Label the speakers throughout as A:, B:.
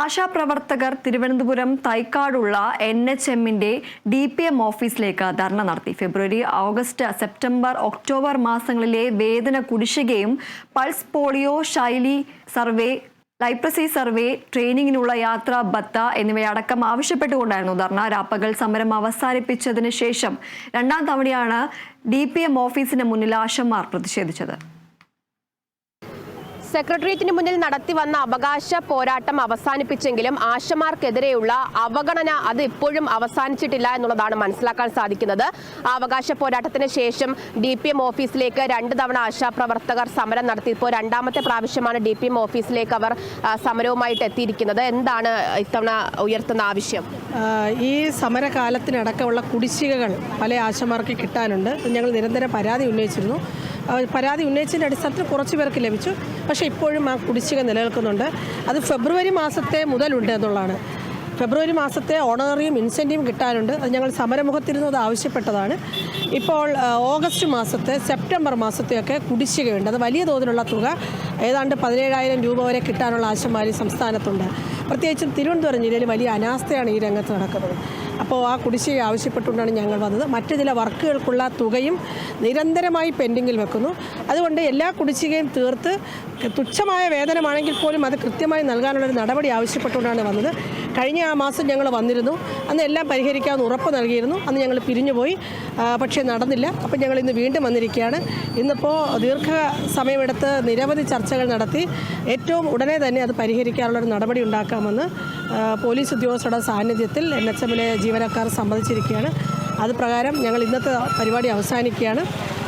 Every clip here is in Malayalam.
A: ആശാപ്രവർത്തകർ തിരുവനന്തപുരം തൈക്കാടുള്ള എൻ എച്ച് എമ്മിന്റെ ഡി പി എം ഓഫീസിലേക്ക് ധർണ നടത്തി. ഫെബ്രുവരി ഓഗസ്റ്റ് സെപ്റ്റംബർ ഒക്ടോബർ മാസങ്ങളിലെ വേതന കുടിശ്ശികയും പൾസ് പോളിയോ ശൈലി സർവേ ലൈപ്രസി സർവേ ട്രെയിനിങ്ങിനുള്ള യാത്ര ബത്ത എന്നിവയടക്കം ആവശ്യപ്പെട്ടുകൊണ്ടായിരുന്നു ധർണ. രാപ്പകൽ സമരം അവസാനിപ്പിച്ചതിന് ശേഷം രണ്ടാം തവണയാണ് ഡി പി എം ഓഫീസിന് മുന്നിൽ ആശമാർ പ്രതിഷേധിച്ചത്.
B: സെക്രട്ടേറിയറ്റിന് മുന്നിൽ നടത്തി വന്ന അവകാശ പോരാട്ടം അവസാനിപ്പിച്ചെങ്കിലും ആശമാർക്കെതിരെയുള്ള അവഗണന അത് ഇപ്പോഴും അവസാനിച്ചിട്ടില്ല എന്നുള്ളതാണ് മനസ്സിലാക്കാൻ സാധിക്കുന്നത്. ആ അവകാശ പോരാട്ടത്തിന് ശേഷം ഡി പി എം ഓഫീസിലേക്ക് രണ്ട് തവണ ആശാപ്രവർത്തകർ സമരം നടത്തി. ഇപ്പോൾ രണ്ടാമത്തെ പ്രാവശ്യമാണ് ഡി പി എം ഓഫീസിലേക്ക് അവർ സമരവുമായിട്ട് എത്തിയിരിക്കുന്നത്. എന്താണ് ഇത്തവണ ഉയർത്തുന്ന ആവശ്യം?
C: ഈ സമരകാലത്തിനടക്കമുള്ള കുടിശ്ശികകൾ പല ആശമാർക്ക് കിട്ടാനുണ്ട്. ഞങ്ങൾ നിരന്തരം പരാതി ഉന്നയിച്ചിരുന്നു. പരാതി ഉന്നയിച്ചതിന്റെ അടിസ്ഥാനത്തിൽ കുറച്ച് പേർക്ക് ലഭിച്ചു. പക്ഷേ ഇപ്പോഴും ആ കുടിശ്ശിക നിലനിൽക്കുന്നുണ്ട്. അത് ഫെബ്രുവരി മാസത്തെ മുതലുണ്ട് എന്നുള്ളതാണ്. ഫെബ്രുവരി മാസത്തെ ഓണറിയും ഇൻസെന്റീവും കിട്ടാനുണ്ട്. അത് ഞങ്ങൾ സമരമുഖത്തിരുന്നത് ആവശ്യപ്പെട്ടതാണ്. ഇപ്പോൾ ഓഗസ്റ്റ് മാസത്തെ സെപ്റ്റംബർ മാസത്തെയൊക്കെ കുടിശ്ശികയുണ്ട്. അത് വലിയ തോതിലുള്ള തുക ഏതാണ്ട് പതിനേഴായിരം രൂപ വരെ കിട്ടാനുള്ള ആശമാരി സംസ്ഥാനത്തുണ്ട്. പ്രത്യേകിച്ചും തിരുവനന്തപുരം ജില്ലയിൽ വലിയ അനാസ്ഥയാണ് ഈ രംഗത്ത് നടക്കുന്നത്. അപ്പോൾ ആ കുടിശ്ശിക ആവശ്യപ്പെട്ടുകൊണ്ടാണ് ഞങ്ങൾ വന്നത്. മറ്റു ചില വർക്കുകൾക്കുള്ള തുകയും നിരന്തരമായി പെൻഡിങ്ങിൽ വെക്കുന്നു. അതുകൊണ്ട് എല്ലാ കുടിശ്ശികയും തീർത്ത് തുച്ഛമായ വേതനമാണെങ്കിൽ പോലും അത് കൃത്യമായി നൽകാനുള്ളൊരു നടപടി ആവശ്യപ്പെട്ടുകൊണ്ടാണ് വന്നത്. കഴിഞ്ഞ ആ മാസം ഞങ്ങൾ വന്നിരുന്നു. അന്ന് എല്ലാം പരിഹരിക്കാമെന്ന് ഉറപ്പ് നൽകിയിരുന്നു. അന്ന് ഞങ്ങൾ പിരിഞ്ഞുപോയി. പക്ഷേ നടന്നില്ല. അപ്പോൾ ഞങ്ങൾ ഇന്ന് വീണ്ടും വന്നിരിക്കുകയാണ്. ഇന്നിപ്പോൾ ദീർഘ സമയമെടുത്ത് നിരവധി ചർച്ചകൾ നടത്തി. ഏറ്റവും ഉടനെ തന്നെ അത് പരിഹരിക്കാനുള്ളൊരു നടപടി ഉണ്ടാക്കാമെന്ന് പോലീസ് ഉദ്യോഗസ്ഥരുടെ സാന്നിധ്യത്തിൽ എൻ എച്ച് എമ്മിലെ ജീവനക്കാർ സമ്മതിച്ചിരിക്കുകയാണ്. അത് പ്രകാരം ഞങ്ങൾ ഇന്നത്തെ പരിപാടി അവസാനിക്കുകയാണ്.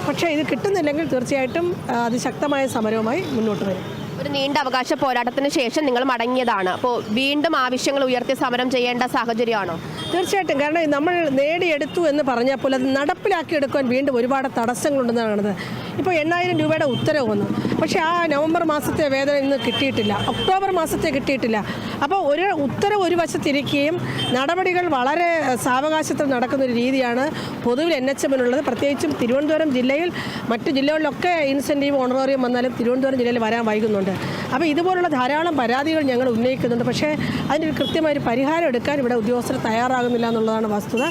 C: പക്ഷേ ഇത് കിട്ടുന്നില്ലെങ്കിൽ തീർച്ചയായിട്ടും അതിശക്തമായ സമരവുമായി മുന്നോട്ട് വരും.
B: ഒരു നീണ്ട അവകാശ പോരാട്ടത്തിന് ശേഷം നിങ്ങൾ മടങ്ങിയതാണ്. അപ്പോൾ വീണ്ടും ആവശ്യങ്ങൾ ഉയർത്തി സമരം ചെയ്യേണ്ട സാഹചര്യമാണോ?
C: തീർച്ചയായിട്ടും. കാരണം നമ്മൾ നേടിയെടുത്തു എന്ന് പറഞ്ഞാൽ പോലും അത് നടപ്പിലാക്കിയെടുക്കാൻ വീണ്ടും ഒരുപാട് തടസ്സങ്ങളുണ്ടെന്നാണ് ഇപ്പോൾ എണ്ണായിരം രൂപയുടെ ഉത്തരവ് വന്നു. പക്ഷേ ആ നവംബർ മാസത്തെ വേതനം ഇന്ന് കിട്ടിയിട്ടില്ല. ഒക്ടോബർ മാസത്തെ കിട്ടിയിട്ടില്ല. അപ്പോൾ ഒരു ഉത്തരവ് ഒരു വശത്തിരിക്കുകയും നടപടികൾ വളരെ സാവകാശത്തിൽ നടക്കുന്ന ഒരു രീതിയാണ് പൊതുവിൽ എൻ എച്ച് എമ്മിനുള്ളത് പ്രത്യേകിച്ചും തിരുവനന്തപുരം ജില്ലയിൽ മറ്റു ജില്ലകളിലൊക്കെ ഇൻസെന്റീവ് ഓണറോറിയം വന്നാലും തിരുവനന്തപുരം ജില്ലയിൽ വരാൻ വൈകുന്നുണ്ട്. അപ്പോൾ ഇതുപോലുള്ള ധാരാളം പരാതികൾ ഞങ്ങൾ ഉന്നയിക്കുന്നുണ്ട്. പക്ഷേ അതിനൊരു കൃത്യമായ ഒരു പരിഹാരം എടുക്കാൻ ഇവിടെ ഉദ്യോഗസ്ഥർ തയ്യാറാകുന്നില്ല എന്നുള്ളതാണ് വസ്തുത.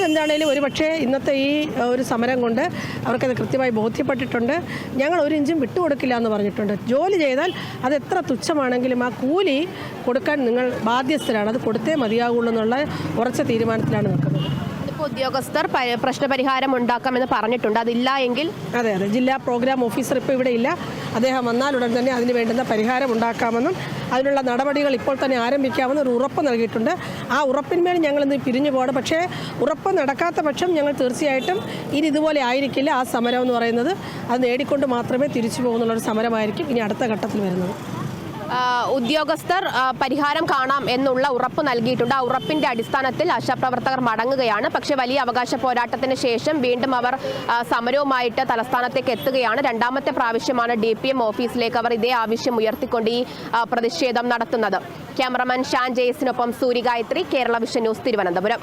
C: അതെന്താണേലും ഒരു പക്ഷേ ഇന്നത്തെ ഈ ഒരു സമരം കൊണ്ട് അവർക്കത് കൃത്യമായി ബോധ്യപ്പെട്ടിട്ടുണ്ട്. ഞങ്ങൾ ഒരു ഇഞ്ചും വിട്ടുകൊടുക്കില്ല എന്ന് പറഞ്ഞിട്ടുണ്ട്. ജോലി ചെയ്താൽ അത് എത്ര തുച്ഛമാണെങ്കിലും ആ കൂലി കൊടുക്കാൻ നിങ്ങൾ ബാധ്യസ്ഥരാണ്. അത് കൊടുത്തേ മതിയാകുള്ളൂ എന്നുള്ള ഉറച്ച തീരുമാനത്തിലാണ് നിൽക്കുന്നത്.
B: ഉദ്യോഗസ്ഥർ പ്രശ്നപരിഹാരം ഉണ്ടാക്കാമെന്ന് പറഞ്ഞിട്ടുണ്ട്. അതില്ല എങ്കിൽ
C: അതെ അതെ. ജില്ലാ പ്രോഗ്രാം ഓഫീസർ ഇപ്പോൾ ഇവിടെ ഇല്ല. അദ്ദേഹം വന്നാൽ ഉടൻ തന്നെ അതിന് വേണ്ടുന്ന പരിഹാരം ഉണ്ടാക്കാമെന്നും അതിനുള്ള നടപടികൾ ഇപ്പോൾ തന്നെ ആരംഭിക്കാമെന്ന് ഒരു ഉറപ്പ് നൽകിയിട്ടുണ്ട്. ആ ഉറപ്പിന്മേൽ ഞങ്ങൾ ഇന്ന് പിരിഞ്ഞു പോകണം. പക്ഷേ ഉറപ്പ് നടക്കാത്ത പക്ഷം ഞങ്ങൾ തീർച്ചയായിട്ടും ഇനി ഇതുപോലെ ആയിരിക്കില്ല ആ സമരം എന്ന് പറയുന്നത്. അത് നേടിക്കൊണ്ട് മാത്രമേ തിരിച്ചു പോകുന്നുള്ളൊരു സമരമായിരിക്കും ഇനി അടുത്ത ഘട്ടത്തിൽ വരുന്നത്.
B: ഉദ്യോഗസ്ഥർ പരിഹാരം കാണാം എന്നുള്ള ഉറപ്പ് നൽകിയിട്ടുണ്ട്. ആ ഉറപ്പിന്റെ അടിസ്ഥാനത്തിൽ ആശാപ്രവർത്തകർ മടങ്ങുകയാണ്. പക്ഷേ വലിയ അവകാശ പോരാട്ടത്തിന് ശേഷം വീണ്ടും അവർ സമരവുമായിട്ട് തലസ്ഥാനത്തേക്ക് എത്തുകയാണ്. രണ്ടാമത്തെ പ്രാവശ്യമാണ് ഡി പി എം ഓഫീസിലേക്ക് അവർ ഇതേ ആവശ്യം ഉയർത്തിക്കൊണ്ട് ഈ പ്രതിഷേധം നടത്തുന്നത്. ക്യാമറമാൻ ഷാൻ ജെയ്സിനൊപ്പം സൂര്യഗായത്രി കേരള വിഷൻ ന്യൂസ് തിരുവനന്തപുരം.